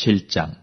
7장.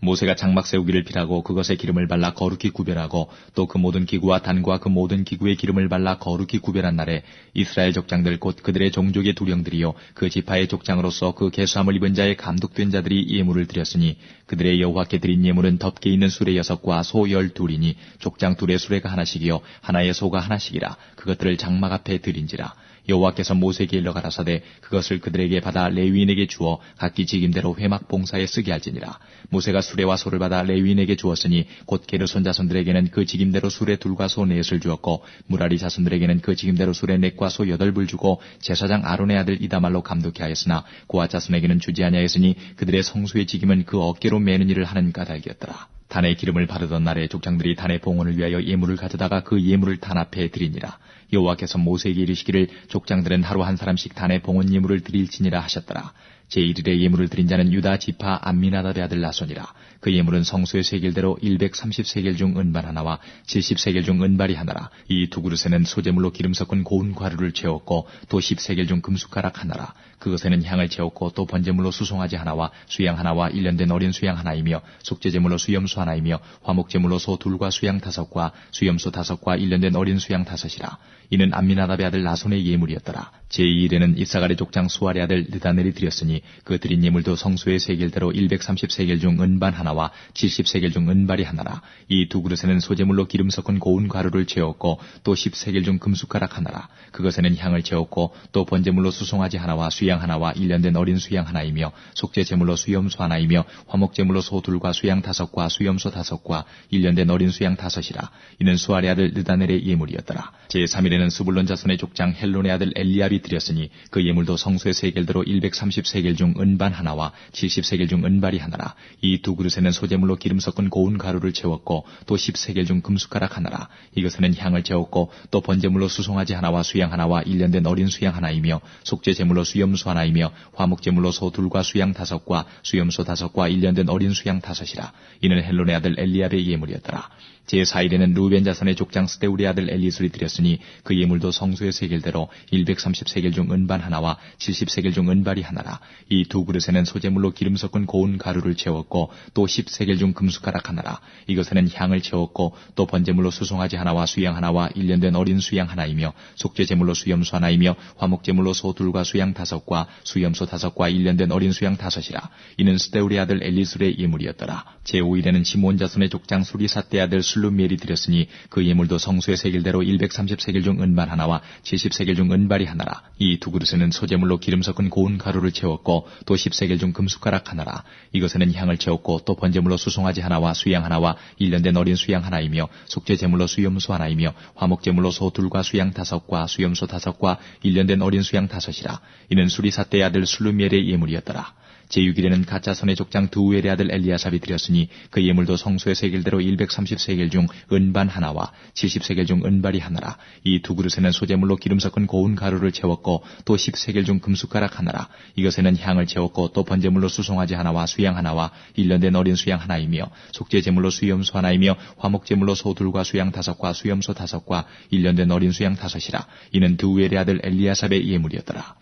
모세가 장막 세우기를 빌하고 그것에 기름을 발라 거룩히 구별하고 또 그 모든 기구와 단과 그 모든 기구에 기름을 발라 거룩히 구별한 날에 이스라엘 족장들 곧 그들의 종족의 두령들이요 그 지파의 족장으로서 그 계수함을 입은 자의 감독된 자들이 예물을 드렸으니 그들의 여호와께 드린 예물은 덮개 있는 수레 여섯과 소 열 둘이니 족장 둘의 수레가 하나씩이요 하나의 소가 하나씩이라 그것들을 장막 앞에 드린지라 여호와께서 모세에게 일러 가라사대 그것을 그들에게 받아 레위인에게 주어 각기 직임대로 회막 봉사에 쓰게 할지니라. 모세가 수레와 소를 받아 레위인에게 주었으니 곧 게르손 자손들에게는 그 직임대로 수레 둘과 소 넷을 주었고 무라리 자손들에게는 그 직임대로 수레 넷과 소 여덟을 주고 제사장 아론의 아들 이다말로 감독케 하였으나 고아 자손에게는 주지 아니하였으니 그들의 성수의 직임은 그 어깨로 매는 일을 하는 까닭이었더라 단의 기름을 바르던 날에 족장들이 단의 봉헌을 위하여 예물을 가져다가 그 예물을 단 앞에 드리니라. 여호와께서 모세에게 이르시기를 족장들은 하루 한 사람씩 단의 봉헌 예물을 드릴지니라 하셨더라. 제1일에 예물을 드린 자는 유다 지파 안미나답의 아들 나손이라. 그 예물은 성소의 세겔대로 130세겔 중 은발 하나와 70세겔 중 은발이 하나라. 이 두 그릇에는 소재물로 기름 섞은 고운 과루를 채웠고 또 10세겔 중 금숟가락 하나라. 그것에는 향을 채웠고 또 번제물로 수송아지 하나와 수양 하나와 일년된 어린 수양 하나이며 속죄제물로 수염수 하나이며 화목제물로 소 둘과 수양 다섯과 수염수 다섯과 일년된 어린 수양 다섯이라. 이는 안미나답의 아들 나손의 예물이었더라. 제2일에는 이사갈의 족장 수아의 아들 느다넬이 드렸으니 그 드린 예물도 성수의 세겔대로 130세겔 중 은반 하나와 70세겔 중 은발이 하나라. 이 두 그릇에는 소재물로 기름 섞은 고운 가루를 채웠고 또 10세겔 중 금숟가락 하나라. 그것에는 향을 채웠고 또 번제물로 수송아지 하나와 수양 하나와 일년된 어린 수양 하나이며 속죄제물로 수염수 하나이며 화목제물로 소 둘과 수양 다섯과 수염소 다섯과 일년된 어린 수양 다섯이라. 이는 수아의 아들 느다넬의 예물이었더라. 제3일에는 수불론 자손의 족장 헬론의 아들 엘리압이 드렸으니 그 예물도 성수의 세겔대로 130세겔 중 은반 하나와 70세겔 중 은발이 하나라. 이 두 그릇에는 소재물로 기름 섞은 고운 가루를 채웠고 또 10세겔 중 금숟가락 하나라. 이것에는 향을 채웠고 또 번제물로 수송아지 하나와 수양 하나와 일년된 어린 수양 하나이며 속죄제물로 수염수 하나이며 화목제물로 소 둘과 수양 다섯과 수염소 다섯과 일년된 어린 수양 다섯이라. 이는 헬론의 아들 엘리압의 예물이었더라. 제4일 에는 루벤 자손의 족장 스테우리 아들 엘리술이 드렸으니 그 예물도 성수의 세겔대로 130세겔 중 은반 하나와 70세겔 중 은발이 하나라. 이 두 그릇에는 소재물로 기름 섞은 고운 가루를 채웠고 또 10세겔 중 금숟가락 하나라. 이것에는 향을 채웠고 또 번제물로 수송아지 하나와 수양 하나와 일년된 어린 수양 하나이며 속죄제물로 수염수 하나이며 화목제물로 소 둘과 수양 다섯과 수염소 다섯과 일년된 어린 수양 다섯이라. 이는 스테우리 아들 엘리술의 예물이었더라. 제5일에는 시몬 자손의 족장 수리사대 아들 술루미엘이 드렸으니 그 예물도 성수의 세겔대로 130세겔 중 은발 하나와 70세겔 중 은발이 하나라. 이 두 그릇에는 소재물로 기름 섞은 고운 가루를 채웠고 또 10세겔 중 금숟가락 하나라. 이것에는 향을 채웠고 또 번제물로 수송아지 하나와 수양 하나와 일년된 어린 수양 하나이며 속죄제물로 수염수 하나이며 화목제물로 소 둘과 수양 다섯과 수염소 다섯과 일년된 어린 수양 다섯이라. 이는 수리사대 아들 술루미엘의 예물이었더라. 제6일에는 가짜선의 족장 두우엘의 아들 엘리아삽이 드렸으니 그 예물도 성소의 세겔대로 130세겔 중 은반 하나와 70세겔 중 은발이 하나라. 이 두 그릇에는 소재물로 기름 섞은 고운 가루를 채웠고 또 10세겔 중 금숟가락 하나라. 이것에는 향을 채웠고 또 번제물로 수송아지 하나와 수양 하나와 일년된 어린 수양 하나이며 속죄제물로 수염수 하나이며 화목제물로 소둘과 수양 다섯과 수염소 다섯과 일년된 어린 수양 다섯이라. 이는 두우엘의 아들 엘리아삽의 예물이었더라.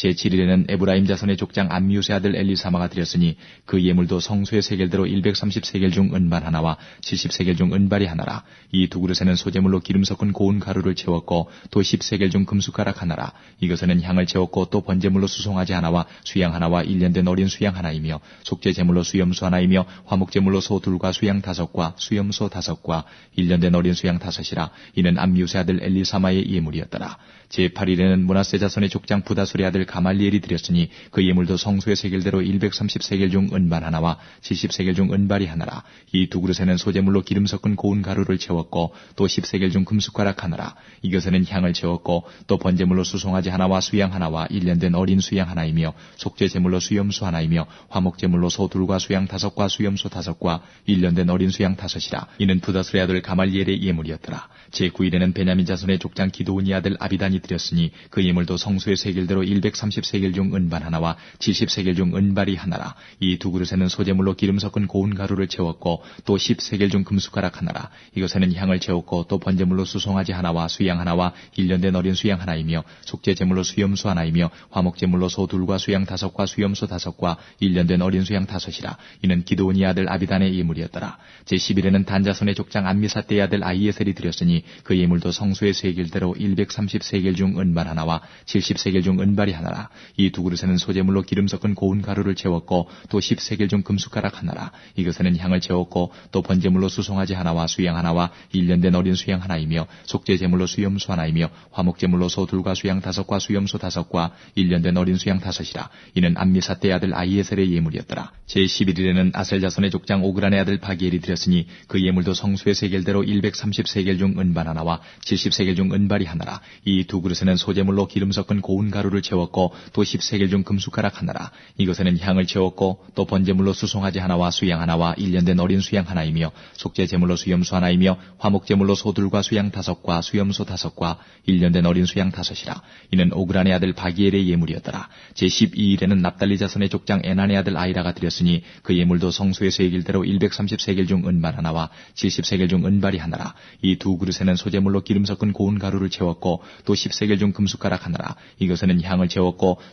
제7일에는 에브라임 자손의 족장 암미우스의 아들 엘리사마가 드렸으니 그 예물도 성소의 세겔대로 130세겔 중 은발 하나와 70세겔 중 은발이 하나라. 이 두 그릇에는 소재물로 기름 섞은 고운 가루를 채웠고 또 10세겔 중 금숟가락 하나라. 이것에는 향을 채웠고 또 번제물로 수송아지 하나와 수양 하나와 일년된 어린 수양 하나이며 속죄제물로 수염수 하나이며 화목제물로 소 둘과 수양 다섯과 수염소 다섯과 일년된 어린 수양 다섯이라. 이는 암미우스의 아들 엘리사마의 예물이었더라. 제8일에는 문하세 자손의 족장 부다술의 아들 가말리엘이 드렸으니 그 예물도 성소의 세겔대로 130세겔 중 은발 하나와 70세겔 중 은발이 하나라. 이 두 그릇에는 소재물로 기름 섞은 고운 가루를 채웠고 또 10세겔 중 금숟가락 하나라. 이것에는 향을 채웠고 또 번제물로 수송아지 하나와 수양 하나와 일년된 어린 수양 하나이며 속죄제물로 수염수 하나이며 화목제물로 소 둘과 수양 다섯과 수염소 다섯과 일년된 어린 수양 다섯이라. 이는 부다술의 아들 가말리엘의 예물이었더라. 제9일에는 베냐민 자손의 족장 기도은이 아들 아비단이 드렸으니 그 예물도 성수의 세겔대로 1 230세겔 중 은반 하나와 70세겔 중 은발이 하나라. 이 두 그릇에는 소재물로 기름 섞은 고운 가루를 채웠고 또 10세겔 중 금숟가락 하나라. 이것에는 향을 채웠고 또 번제물로 수송아지 하나와 수양 하나와 1년 된 어린 수양 하나이며 속죄 제물로 수염수 하나이며 화목 제물로 소 둘과 수양 다섯과 수염수 다섯과 1년 된 어린 수양 다섯이라. 이는 기도온이 아들 아비단의 예물이었더라. 제11에는 단자손의 족장 안미사떼의 아들 아이에셀이 드렸으니 그 예물도 성소의 세겔대로 130세겔 중 은발 하나와 70세겔 중 은발이 하나 라. 이 두 그릇에는 소재물로 기름 섞은 고운 가루를 채웠고 또 10세겔 중 금숟가락 하나라. 이것에는 향을 채웠고 또 번제물로 수송아지 하나와 수양 하나와 1년 된 어린 수양 하나이며 속죄 제물로 수염수 하나이며 화목 제물로 소 둘과 수양 다섯과 수염수 다섯과 1년 된 어린 수양 다섯이라. 이는 안미사떼의 아들 아이에셀의 예물이었더라. 제11일에는 아셀자손의 족장 오그란의 아들 바기엘이 드렸으니 그 예물도 성수의 세겔대로 130세겔 중 은반 하나와 70세겔 중 은발이 하나라. 이 두 그릇에는 소재물로 기름 섞은 고운 가루를 채웠고 또 10세겔 중 금숟가락 하나라. 이것에는 향을 채웠고 또 번제물로 수송아지 하나와 수양 하나와 1년 된 어린 수양 하나이며 속죄 제물로 수염수 하나이며 화목 제물로 소들과 수양 다섯과 수염소 다섯과 1년 된 어린 수양 다섯이라. 이는 오그란의 아들 바기엘의 예물이었더라. 제 12일에는 납달리 자손의 족장 에난의 아들 아이라가 드렸으니 그 예물도 성소의 세길대로 130세겔 중 은발 하나와 70세겔 중 은발이 하나라. 이 두 그릇에는 소재물로 기름 섞은 고운 가루를 채웠고 또 10세겔 중 금숟가락 하나라. 이것에는 향을 채웠고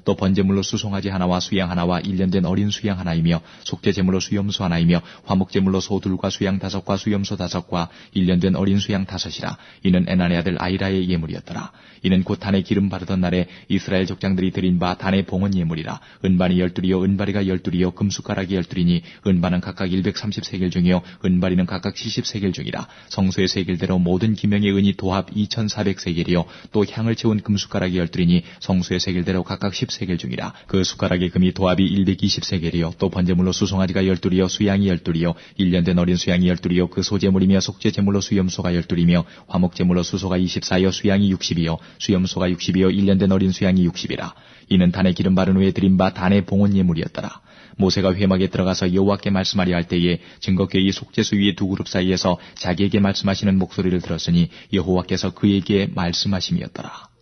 또 번제물로 수송아지 하나와 수양 하나와 1년 된 어린 수양 하나이며 속죄 제물로 수염수 하나이며 화목 제물로 소 둘과 수양 다섯과 수염소 다섯과 1년 된 어린 수양 다섯이라. 이는 에난의 아들 아이라의 예물이었더라. 이는 곧 단에 기름 바르던 날에 이스라엘 족장들이 드린 바 단의 봉헌 예물이라. 은반이 열둘이요 은발이가 열둘이요 금숟가락이 열둘이니 은반은 각각 130세겔 중이요 은발이는 각각 70세겔 중이라. 성소의 세겔대로 모든 기명의 은이 도합 2400세겔이요 또 향을 채운 금숟가락이 열둘이니 성소의 세겔대로 각각 10세겔 중이라. 그 숟가락의 금이 도합이 120세겔이요 또 번제물로 수송아지가 열둘이요 수양이 열둘이요 1년 된 어린 수양이 열둘이요 그 소제물이며 속죄 제물로 수염소가 열둘이며 화목 제물로 수소가 24여 수양이 60이요 수염소가 60이요 1년 된 어린 수양이 60이라. 이는 단에 기름 바른 후에 드린 바 단의 봉헌 예물이었더라. 모세가 회막에 들어가서 여호와께 말씀하려 할 때에 증거궤의 속죄수 위에 두 그룹 사이에서 자기에게 말씀하시는 목소리를 들었으니 여호와께서 그에게 말씀하심이었더라.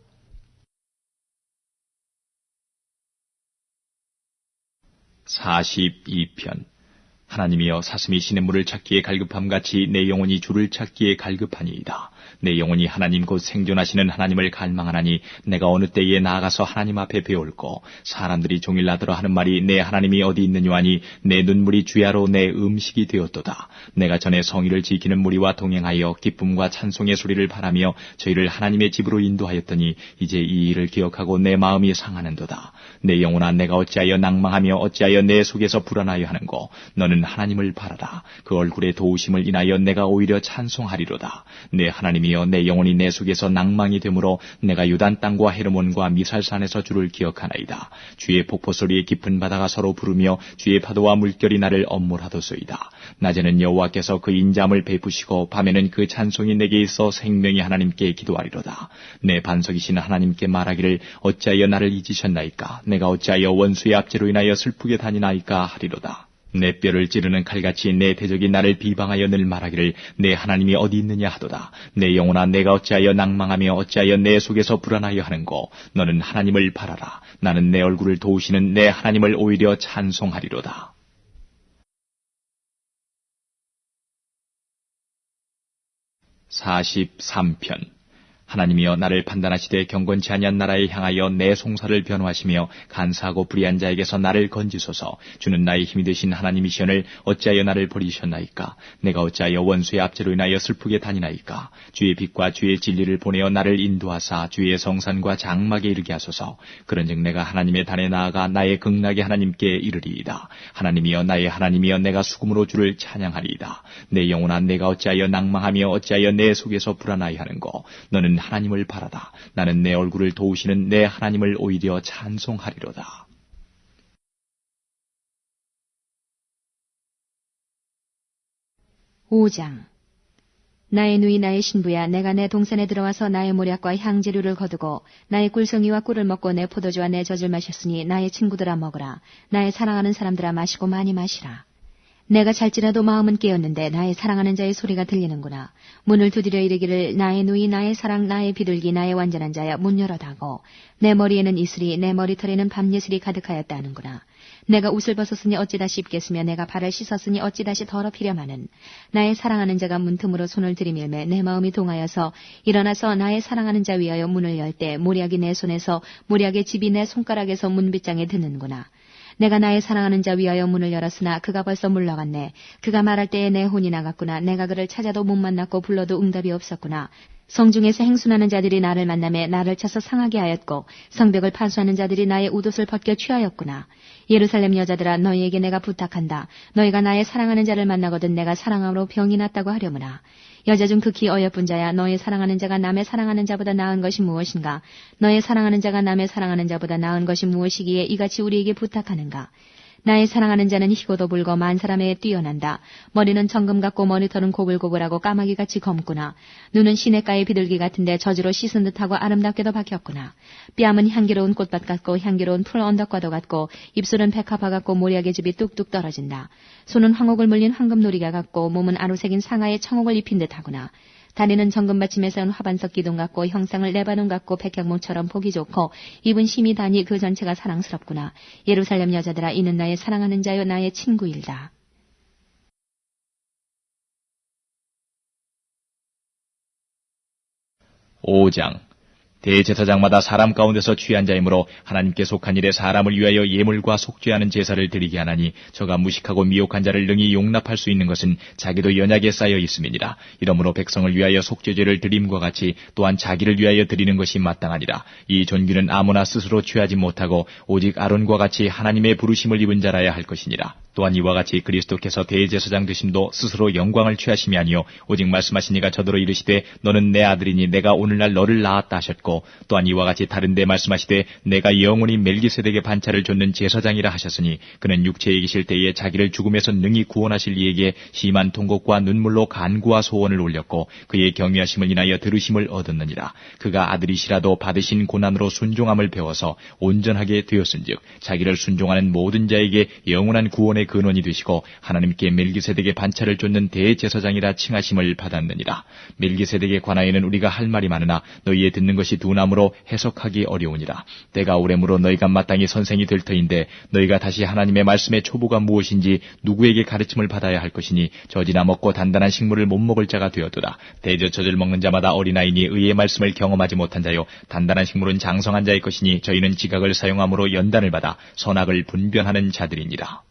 (42편) 하나님이여 사슴이 시냇물을 찾기에 갈급함 같이 내 영혼이 주를 찾기에 갈급하니이다. 내 영혼이 하나님 곧 생존하시는 하나님을 갈망하나니 내가 어느 때에 나아가서 하나님 앞에 배울고 사람들이 종일 나더러 하는 말이 내 하나님이 어디 있느냐 하니 내 눈물이 주야로 내 음식이 되었도다. 내가 전에 성의를 지키는 무리와 동행하여 기쁨과 찬송의 소리를 바라며 저희를 하나님의 집으로 인도하였더니 이제 이 일을 기억하고 내 마음이 상하는도다. 내 영혼아 내가 어찌하여 낭망하며 어찌하여 내 속에서 불안하여 하는고 너는 하나님을 바라라. 그 얼굴의 도우심을 인하여 내가 오히려 찬송하리로다. 내 하나님 이여 내 영혼이 내 속에서 낭망이 되므로 내가 유단 땅과 헤르몬과 미살산에서 주를 기억하나이다. 주의 폭포 소리에 깊은 바다가 서로 부르며 주의 파도와 물결이 나를 엄몰하도소이다. 낮에는 여호와께서 그 인잠을 베푸시고 밤에는 그 찬송이 내게 있어 생명의 하나님께 기도하리로다. 내 반석이신 하나님께 말하기를 어찌하여 나를 잊으셨나이까? 내가 어찌하여 원수의 압제로 인하여 슬프게 다니나이까 하리로다. 내 뼈를 찌르는 칼같이 내 대적이 나를 비방하여 늘 말하기를 내 하나님이 어디 있느냐 하도다. 내 영혼아 내가 어찌하여 낭망하며 어찌하여 내 속에서 불안하여 하는고 너는 하나님을 바라라. 나는 내 얼굴을 도우시는 내 하나님을 오히려 찬송하리로다. (43편) 하나님이여 나를 판단하시되 경건치 아니한 나라에 향하여 내 송사를 변호하시며 간사하고 불의한 자에게서 나를 건지소서. 주는 나의 힘이 되신 하나님이시언을 어찌하여 나를 버리셨나이까? 내가 어찌하여 원수의 압제로 인하여 슬프게 다니나이까? 주의 빛과 주의 진리를 보내어 나를 인도하사 주의 성산과 장막에 이르게 하소서. 그런즉 내가 하나님의 단에 나아가 나의 극락의 하나님께 이르리이다. 하나님이여 나의 하나님이여 내가 수금으로 주를 찬양하리이다. 내 영혼아 내가 어찌하여 낭망하며 어찌하여 내 속에서 불안하여 하는고? 너는 하나님을 바라다. 나는 내 얼굴을 도우시는 내 하나님을 오히려 찬송하리로다. 오장 나의 누이 나의 신부야 내가 내 동산에 들어와서 나의 모략과 향재료를 거두고 나의 꿀송이와 꿀을 먹고 내 포도주와 내 젖을 마셨으니 나의 친구들아 먹으라 나의 사랑하는 사람들아 마시고 많이 마시라 내가 잘지라도 마음은 깨었는데 나의 사랑하는 자의 소리가 들리는구나. 문을 두드려 이르기를 나의 누이 나의 사랑 나의 비둘기 나의 완전한 자야 문 열어다고. 내 머리에는 이슬이 내 머리털에는 밤예슬이 가득하였다 하는구나. 내가 옷을 벗었으니 어찌 다시 입겠으며 내가 발을 씻었으니 어찌 다시 더럽히려마는. 나의 사랑하는 자가 문틈으로 손을 들이밀매 내 마음이 동하여서 일어나서 나의 사랑하는 자 위하여 문을 열 때 모략이 내 손에서 모략의 집이 내 손가락에서 문빗장에 드는구나. 내가 나의 사랑하는 자 위하여 문을 열었으나 그가 벌써 물러갔네. 그가 말할 때에 내 혼이 나갔구나. 내가 그를 찾아도 못 만났고 불러도 응답이 없었구나. 성중에서 행순하는 자들이 나를 만남에 나를 쳐서 상하게 하였고 성벽을 파수하는 자들이 나의 웃옷을 벗겨 취하였구나. 예루살렘 여자들아 너희에게 내가 부탁한다. 너희가 나의 사랑하는 자를 만나거든 내가 사랑함으로 병이 났다고 하려무나. 여자 중 극히 어여쁜 자야 너의 사랑하는 자가 남의 사랑하는 자보다 나은 것이 무엇인가? 너의 사랑하는 자가 남의 사랑하는 자보다 나은 것이 무엇이기에 이같이 우리에게 부탁하는가? 나의 사랑하는 자는 희고도 불고 만 사람에 뛰어난다. 머리는 정금 같고 머리털은 고글고글하고 까마귀같이 검구나. 눈은 시냇가의 비둘기 같은데 젖으로 씻은 듯하고 아름답게도 박혔구나. 뺨은 향기로운 꽃밭 같고 향기로운 풀 언덕과도 같고 입술은 백합화 같고 모략의 즙이 뚝뚝 떨어진다. 손은 황옥을 물린 황금놀이가 같고 몸은 아로색인 상하에 청옥을 입힌 듯하구나. 다리는 정금 받침에서 온 화반석 기둥 같고 형상을 레바논 같고 백향목처럼 보기 좋고 입은 심이 다니 그 전체가 사랑스럽구나. 예루살렘 여자들아 이는 나의 사랑하는 자여 나의 친구일다. 5장 대제사장마다 사람 가운데서 취한 자이므로 하나님께 속한 일에 사람을 위하여 예물과 속죄하는 제사를 드리게 하나니 저가 무식하고 미혹한 자를 능히 용납할 수 있는 것은 자기도 연약에 쌓여 있음이니라. 이러므로 백성을 위하여 속죄제를 드림과 같이 또한 자기를 위하여 드리는 것이 마땅하니라. 이 존귀는 아무나 스스로 취하지 못하고 오직 아론과 같이 하나님의 부르심을 입은 자라야 할 것이니라. 또한 이와 같이 그리스도께서 대제사장 되심도 스스로 영광을 취하심이 아니요 오직 말씀하시니가 저더러 이르시되 너는 내 아들이니 내가 오늘날 너를 낳았다 하셨고 또한 이와 같이 다른 데 말씀하시되 내가 영원히 멜기세덱의 반차를 줬는 제사장이라 하셨으니 그는 육체에 계실 때에 자기를 죽음에서 능히 구원하실 이에게 심한 통곡과 눈물로 간구와 소원을 올렸고 그의 경외하심을 인하여 들으심을 얻었느니라. 그가 아들이시라도 받으신 고난으로 순종함을 배워서 온전하게 되었은즉 자기를 순종하는 모든 자에게 영원한 구원의 근원이 되시고 하나님께 멜기세덱의 반차를 쫓는 대제사장이라 칭하심을 받았느니라. 멜기세덱에 관하여는 우리가 할 말이 많으나 너희의 듣는 것이 둔함으로 해석하기 어려우니라. 때가 오래므로 너희가 마땅히 선생이 될 터인데 너희가 다시 하나님의 말씀의 초보가 무엇인지 누구에게 가르침을 받아야 할 것이니 젖이나 먹고 단단한 식물을 못 먹을 자가 되었도다. 대저젖을 먹는 자마다 어린아이니 의의 말씀을 경험하지 못한 자요 단단한 식물은 장성한 자의 것이니 저희는 지각을 사용함으로 연단을 받아 선악을 분변하는 자들이니라.